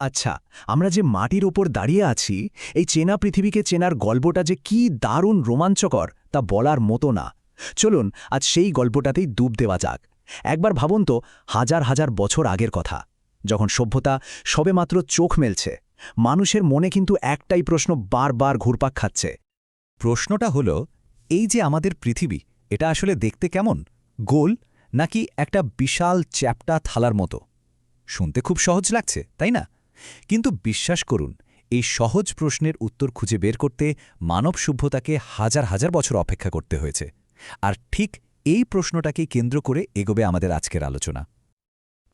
আচ্ছা আমরা যে মাটির ওপর দাঁড়িয়ে আছি, এই চেনা পৃথিবীকে চেনার গল্পটা যে কি দারুণ রোমাঞ্চকর, তা বলার মতো না। চলুন, আজ সেই গল্পটাতেই ডুব দেওয়া যাক। একবার ভাবুন তো, হাজার হাজার বছর আগের কথা। যখন সভ্যতা সবেমাত্র চোখ মেলছে, মানুষের মনে কিন্তু একটাই প্রশ্ন বারবার ঘুরপাক খাচ্ছে। প্রশ্নটা হলো, এই যে আমাদের পৃথিবী, এটা আসলে দেখতে কেমন? গোল, নাকি একটা বিশাল চ্যাপটা থালার মতো? শুনতে খুব সহজ লাগছে, তাই না? কিন্তু বিশ্বাস করুন, এই সহজ প্রশ্নের উত্তর খুঁজে বের করতে মানব সভ্যতাকে হাজার হাজার বছর অপেক্ষা করতে হয়েছে। আর ঠিক এই প্রশ্নটাকেই কেন্দ্র করে এগোবে আমাদের আজকের আলোচনা।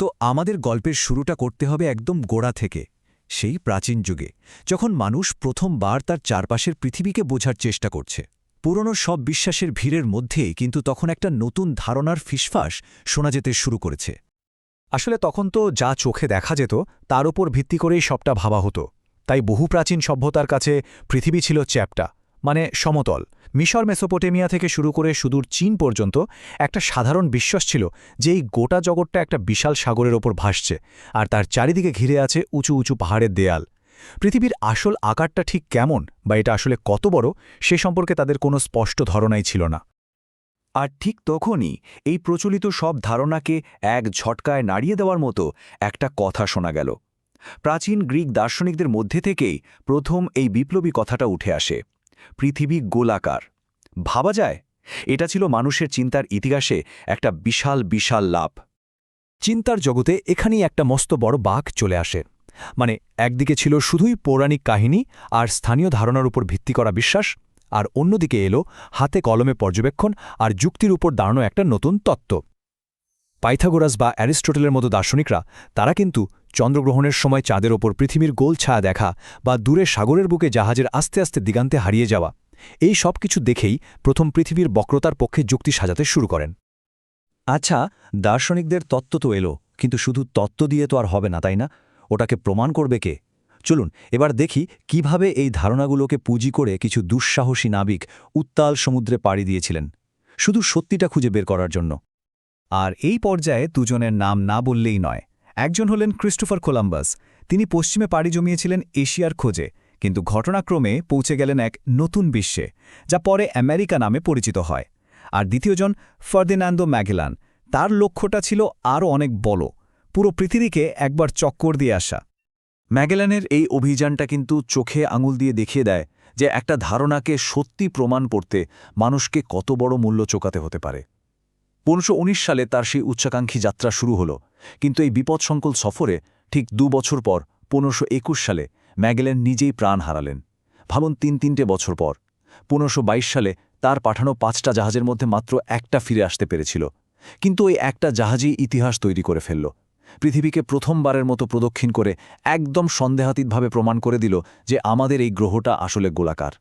তো আমাদের গল্পের শুরুটা করতে হবে একদম গোড়া থেকে, সেই প্রাচীন যুগে, যখন মানুষ প্রথমবার তার চারপাশের পৃথিবীকে বোঝার চেষ্টা করছে। পুরনো সব বিশ্বাসের ভিড়ের মধ্যে কিন্তু তখন একটা নতুন ধারণার ফিসফাস শোনা যেতে শুরু করেছে। আসলে তখন তো যা চোখে দেখা যেত, তার উপর ভিত্তি করেই সবটা ভাবা হতো। তাই বহু প্রাচীন সভ্যতার কাছে পৃথিবী ছিল চ্যাপ্টা মানে সমতল। মিশর, মেসোপোটেমিয়া থেকে শুরু করে সুদূর চীন পর্যন্ত একটা সাধারণ বিশ্বাস ছিল, যে এই গোটা জগৎটা একটা বিশাল সাগরের ওপর ভাসছে, আর তার চারিদিকে ঘিরে আছে উঁচু উঁচু পাহাড়ের দেয়াল। পৃথিবীর আসল আকারটা ঠিক কেমন, বা এটা আসলে কত বড়, সে সম্পর্কে তাদের কোনো স্পষ্ট ধারণাই ছিল না। আর ঠিক তখনই এই প্রচলিত সব ধারণাকে এক ঝটকায় নাড়িয়ে দেওয়ার মতো একটা কথা শোনা গেল। প্রাচীন গ্রিক দার্শনিকদের মধ্যে থেকেই প্রথম এই বিপ্লবী কথাটা উঠে আসে, পৃথিবী গোলাকার। ভাবা যায়? এটা ছিল মানুষের চিন্তার ইতিহাসে একটা বিশাল বিশাল লাভ। চিন্তার জগতে এখানেই একটা মস্ত বড় বাঘ চলে আসে। মানে একদিকে ছিল শুধুই পৌরাণিক কাহিনী আর স্থানীয় ধারণার উপর ভিত্তি করা বিশ্বাস আর অন্যদিকে এলো হাতে কলমে পর্যবেক্ষণ আর যুক্তির উপর দাঁড়ানো একটা নতুন তত্ত্ব। পাইথাগোরাস বা অ্যারিস্টোটেলের মতো দার্শনিকরা, তারা কিন্তু চন্দ্রগ্রহণের সময় চাঁদের ওপর পৃথিবীর গোল ছায়া দেখা বা দূরে সাগরের বুকে জাহাজের আস্তে আস্তে দিগান্তে হারিয়ে যাওয়া, এই সব কিছু দেখেই প্রথম পৃথিবীর বক্রতার পক্ষে যুক্তি সাজাতে শুরু করেন। আচ্ছা দার্শনিকদের তত্ত্ব তো এলো, কিন্তু শুধু তত্ত্ব দিয়ে তো আর হবে না, তাই না? ওটাকে প্রমাণ করবে কে? চলুন, এবার দেখি কীভাবে এই ধারণাগুলোকে পুঁজি করে কিছু দুঃসাহসী নাবিক উত্তাল সমুদ্রে পাড়ি দিয়েছিলেন। শুধু সত্যিটা খুঁজে বের করার জন্য। আর এই পর্যায়ে দুজনের নাম না বললেই নয়। একজন হলেন ক্রিস্টোফার কোলাম্বাস। তিনি পশ্চিমে পাড়ি জমিয়েছিলেন এশিয়ার খোঁজে, কিন্তু ঘটনাক্রমে পৌঁছে গেলেন এক নতুন বিশ্বে, যা পরে আমেরিকা নামে পরিচিত হয়। আর দ্বিতীয়জন ফার্দিনান্দো ম্যাগেলান। তার লক্ষ্যটা ছিল আরও অনেক বড় পুরো পৃথিবীকে একবার চক্কর দিয়ে আসা। ম্যাগেলানের এই অভিযানটা কিন্তু চোখে আঙুল দিয়ে দেখিয়ে দেয় যে একটা ধারণাকে সত্যি প্রমাণ করতে মানুষকে কত বড় মূল্য চোকাতে হতে পারে। পনেরোশো সালে তার সেই উচ্চাকাঙ্ক্ষী যাত্রা শুরু হলো, কিন্তু এই বিপদসংকুল সফরে ঠিক দু বছর পর, পনেরোশো সালে, ম্যাগেলেন নিজেই প্রাণ হারালেন। ভাবুন তিন তিনটে বছর পর, পনেরোশো সালে তার পাঠানো পাঁচটা জাহাজের মধ্যে মাত্র একটা ফিরে আসতে পেরেছিল, কিন্তু ওই একটা জাহাজই ইতিহাস তৈরি করে ফেলল। পৃথিবীকে প্রথমবারের মতো প্রদক্ষিণ করে একদম সন্দেহাতীতভাবে প্রমাণ করে দিল যে আমাদের এই গ্রহটা আসলে গোলাকার।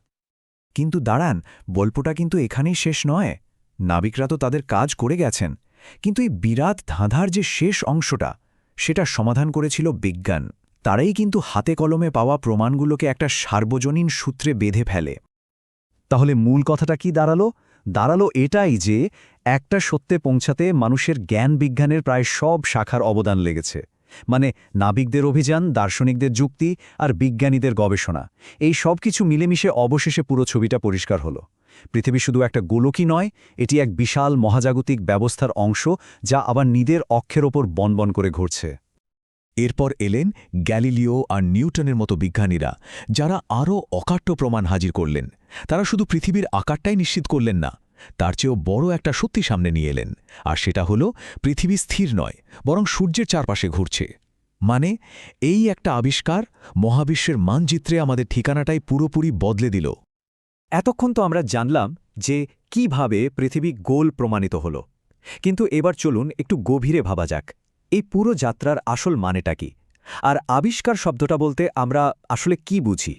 কিন্তু দাঁড়ান, গল্পটা কিন্তু এখানেই শেষ নয়। নাবিকরা তো তাদের কাজ করে গেছেন। কিন্তু এই বিরাট ধাঁধার যে শেষ অংশটা, সেটা সমাধান করেছিল বিজ্ঞান। তারাই কিন্তু হাতে কলমে পাওয়া প্রমাণগুলোকে একটা সার্বজনীন সূত্রে বেঁধে ফেলে। তাহলে মূল কথাটা কি দাঁড়াল? দাঁড়াল এটাই যে একটা সত্যে পৌঁছাতে মানুষের জ্ঞান বিজ্ঞানের প্রায় সব শাখার অবদান লেগেছে। মানে নাবিকদের অভিযান, দার্শনিকদের যুক্তি আর বিজ্ঞানীদের গবেষণা। এই সব কিছু মিলেমিশে অবশেষে পুরো ছবিটা পরিষ্কার হলো। পৃথিবী শুধু একটা গোলকই নয়, এটি এক বিশাল মহাজাগতিক ব্যবস্থার অংশ যা আবার নিদের অক্ষের ওপর বনবন করে ঘুরছে। এরপর এলেন গ্যালিলিও আর নিউটনের মতো বিজ্ঞানীরা, যারা আরও অকাট্য প্রমাণ হাজির করলেন। তারা শুধু পৃথিবীর আকারটাই নিশ্চিত করলেন না, তার চেয়েও বড় একটা সত্যি সামনে নিয়ে এলেন, আর সেটা হল পৃথিবী স্থির নয়, বরং সূর্যের চারপাশে ঘুরছে। মানে এই একটা আবিষ্কার মহাবিশ্বের মানচিত্রে আমাদের ঠিকানাটাই পুরোপুরি বদলে দিল। এতক্ষণ তো আমরা জানলাম যে কীভাবে পৃথিবী গোল প্রমাণিত হল। কিন্তু এবার চলুন একটু গভীরে ভাবা যাক, এই পুরো যাত্রার আসল মানেটা কি? আর আবিষ্কার শব্দটা বলতে আমরা আসলে কি বুঝি?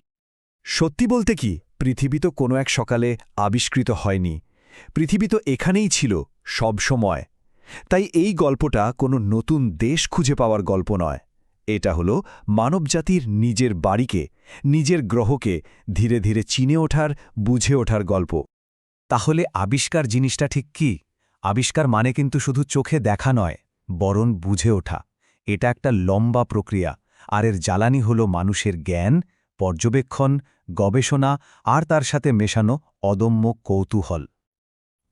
সত্যি বলতে কি? পৃথিবী তো কোনো এক সকালে আবিষ্কৃত হয়নি। পৃথিবী তো এখানেই ছিল, সব সময়। তাই এই গল্পটা কোনো নতুন দেশ খুঁজে পাওয়ার গল্প নয়। এটা হল মানবজাতির নিজের বাড়িকে, নিজের গ্রহকে ধীরে ধীরে চিনে ওঠার, বুঝে ওঠার গল্প। তাহলে আবিষ্কার জিনিসটা ঠিক কি? আবিষ্কার মানে কিন্তু শুধু চোখে দেখা নয় বরণ বুঝে ওঠা। এটা একটা লম্বা প্রক্রিয়া, আর এর জ্বালানি হল মানুষের জ্ঞান পর্যবেক্ষণ, গবেষণা আর তার সাথে মেশানো অদম্য কৌতূহল।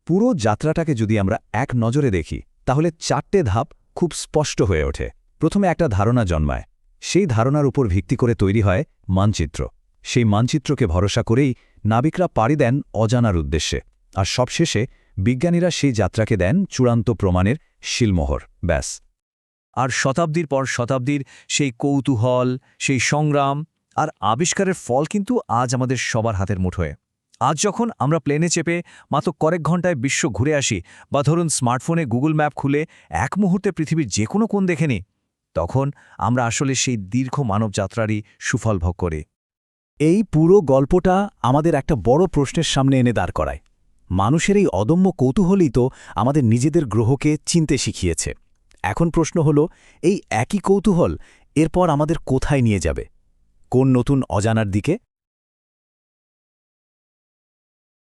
পুরো যাত্রাটাকে যদি আমরা এক নজরে দেখি, তাহলে চারটে ধাপ খুব স্পষ্ট হয়ে ওঠে। প্রথমে একটা ধারণা জন্মায়। সেই ধারণার উপর ভিত্তি করে তৈরি হয় মানচিত্র। সেই মানচিত্রকে ভরসা করেই নাবিকরা পাড়ি দেন অজানার উদ্দেশ্যে। আর সবশেষে বিজ্ঞানীরা সেই যাত্রাকে দেন চূড়ান্ত প্রমাণের শিলমোহর, ব্যাস। আর শতাব্দীর পর শতাব্দীর সেই কৌতূহল, সেই সংগ্রাম আর আবিষ্কারের ফল কিন্তু আজ আমাদের সবার হাতের মুঠোয়। আজ যখন আমরা প্লেনে চেপে মাত্র কয়েক ঘন্টায় বিশ্ব ঘুরে আসি বা ধরুন স্মার্টফোনে গুগল ম্যাপ খুলে এক মুহূর্তে পৃথিবীর যে কোনো কোণ দেখে নিই, তখন আমরা আসলে সেই দীর্ঘ মানবযাত্রারই সুফল ভোগ করি। এই পুরো গল্পটা আমাদের একটা বড় প্রশ্নের সামনে এনে দাঁড় করায়। মানুষের এই অদম্য কৌতূহলই তো আমাদের নিজেদের গ্রহকে চিনতে শিখিয়েছে। এখন প্রশ্ন হল, এই একই কৌতূহল এরপর আমাদের কোথায় নিয়ে যাবে? কোন নতুন অজানার দিকে?